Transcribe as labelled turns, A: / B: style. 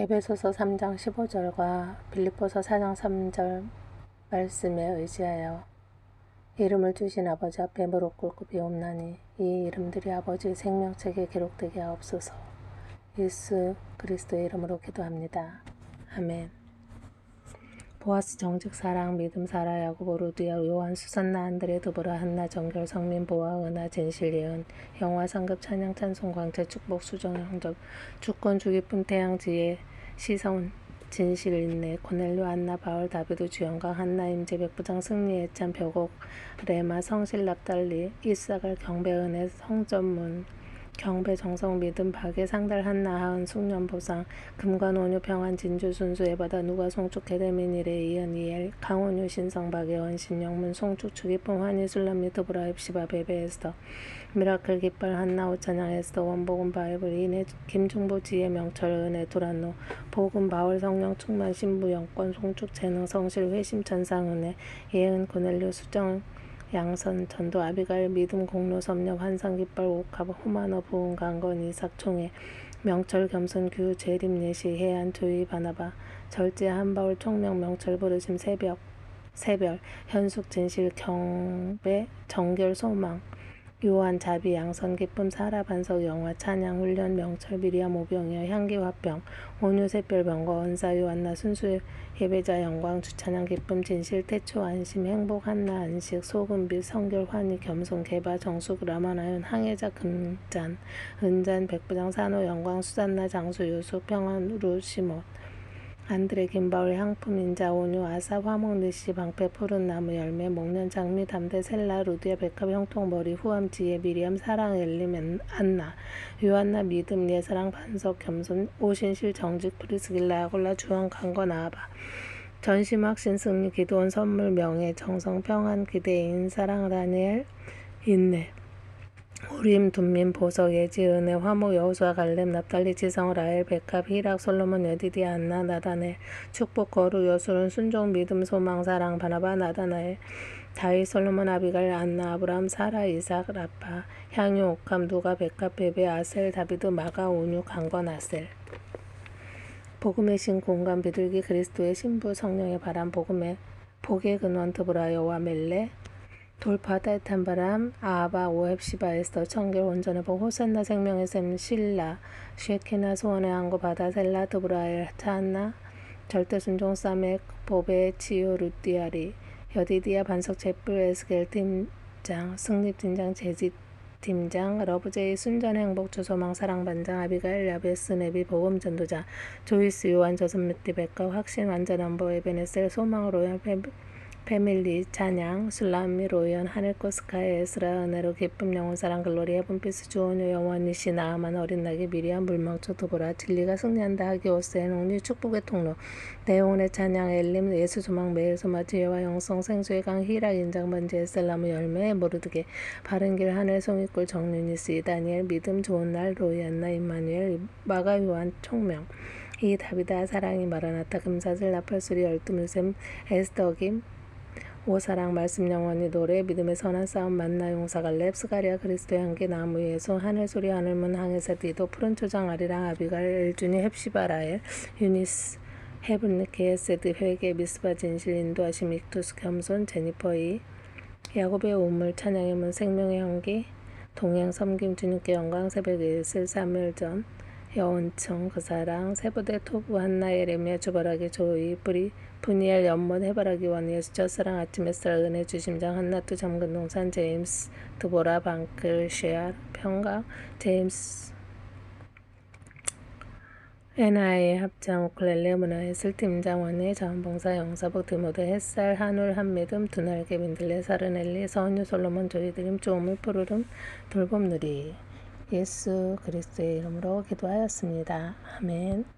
A: 에베소서 3장 15절과 빌립보서 4장 3절 말씀에 의지하여 이름을 주신 아버지 앞에 무릎 꿇고 비옵나니 이 이름들이 아버지의 생명책에 기록되게 하옵소서. 예수 그리스도의 이름으로 기도합니다. 아멘. 보아스 정직 사랑 믿음 사라 야고보 루디아 요한 수산나 안드레 드보라 한나 정결 성민 보아 은하 진실 예은 영화 상급 찬양 찬송 광채 축복 수정 영접 주권 주기쁨 태양 지혜 시선 진실 인내 고넬료 안나 바울 다비드 주영강 한나 임재 백부장 승리 애찬 벽옥 레마 성실 납달리 이사갈 경배 은혜 성전문 경배 정성 믿음 박예 상달 한나 하은 숙련 보상 금관 온유 평안 진주 순수 에바다 누가 송축 개대민 이래 이은 이엘 강원유 신성 박예 원 신 영문 송축 주기쁨 환희 술람 미트브라 입시바 베베 에스더 미라클 깃발 한나 오찬양 에스더 원복음 바이블 이내 김중보 지혜 명철 은혜 두란노 복음 바울 성령 충만 신부 영권 송축 재능 성실 회심 천상 은혜 예은 고넬료 수정 양선 전도 아비갈 믿음 공로 섭렵 환상 깃발 옥합 후마너 부흥 강건 이삭 총회 명철 겸손 규 재림 예시 해안 조이 바나바 절제 한바울 총명 명철 부르심 새벽 새별 현숙 진실 경배 정결 소망 요한 자비 양선 기쁨 사라 반석 영화 찬양 훈련 명철 미리암 오병이어 향기 화병 온유 샛별 병거 원사 요한나 순수 예배자 영광 주찬양 기쁨 진실 태초 안심 행복 한나 안식 소금빛 성결 환희 겸손 개바 정숙 라마나연 항해자 금잔 은잔 백부장 산호 영광 수산나 장수 유수 평안 루시못 안드레 김바울 향품 인자 온유 아사 화목 느시 방패 푸른 나무 열매 목련 장미 담대 셀라 루디아 백합 형통 머리 후암 지혜 미리암 사랑 엘림 안나 요한나 믿음 예사랑 반석 겸손 오신실 정직 프리스길라 골라 주왕 강거 나아바. 전심 확신 승리 기도원 선물 명예 정성 평안 기대인 사랑 다니엘 인내 우림 둠민 보석 예지 은혜 화목 여호수아 갈렙 납달리 지성 라엘 백합 히락 솔로몬 여디디 안나 나다넬 축복 거루 여술은 순종 믿음 소망 사랑 바나바 나다나엘 다윗 솔로몬 아비갈 안나 아브람 사라 이삭 라파 향유 옥함 누가 백합 베베 아셀 다비드 마가 온유 강건 아셀. 복음의 신 공간 비둘기 그리스도의 신부 성령의 바람 복음의 복의 근원 드브라 여와 멜레 돌파 따뜻한 바람 아바 오헵시바 에스더 청결 온전의 복 호산나 생명의 샘 실라 쉐케나 소원의 항구 바다 셀라 드브라엘 타나 절대 순종 사맥 보베 치유 루띠아리 여디디아 반석 제뿔 에스겔 팀장 승립 팀장 재직 팀장 러브제이 순전 행복 주소망 사랑 반장 아비가일 야베스 네비 보험 전도자 조이스 요한 저선 뮤티 백과 확신 완전 안보 에베네셀 소망 로얄 페 패밀리 찬양 술라미 로연 하늘꽃 스카이 에스라 은혜로 기쁨 영원 사랑 글로리아 분피스 주원유 영원이시 나아만 어린 낙이 미리한 물망초 도보라 진리가 승리한다 하기 오세는 옹리 축복의 통로. 내용의 찬양 엘림 예수 소망 매일 소마 지혜와 영성 생수의 강 히락 인장 번지 에셀라무 열매 모르드게. 바른 길 하늘 송이꿀 정윤이스 다니엘 믿음 좋은 날 로이안나 임마누엘 마가 요한 총명. 이 다비다 사랑이 마라나타 금사슬 나팔수리 열두물샘 에스더김 오사랑 말씀 영원히 노래 믿음의 선한 싸움 만나 용사가 랩 스가리아 그리스도의 향기 나무 예수 하늘 소리 하늘문 항해사 디도 푸른 초장 아리랑 아비갈 엘주니 헵시바라엘 유니스 헤븐 게세드 회개 미스바 진실 인도하심 익투스 겸손 제니퍼이 야곱의 우물 찬양의 문 생명의 향기 동행 섬김 주님께 영광 새벽에 있을 사멸전 여운청 그 사랑 세부대 토부 한나 예레미야 주바라기 조이 뿌리 분이엘 연못 해바라기 원 예수 첫사랑 아침 햇살 은혜 주심장 한나투 잠근 동산 제임스 드보라 방클 쉐아 평강 제임스 NIA 합장 우클렐레 문화의 슬팀장 원의 자원봉사 영사복 드모드 햇살 한울 한미듬 두날개 민들레 사르넬리 서은유 솔로몬 조이드림 조물 푸르름 돌봄누리 예수 그리스도의 이름으로 기도하였습니다. 아멘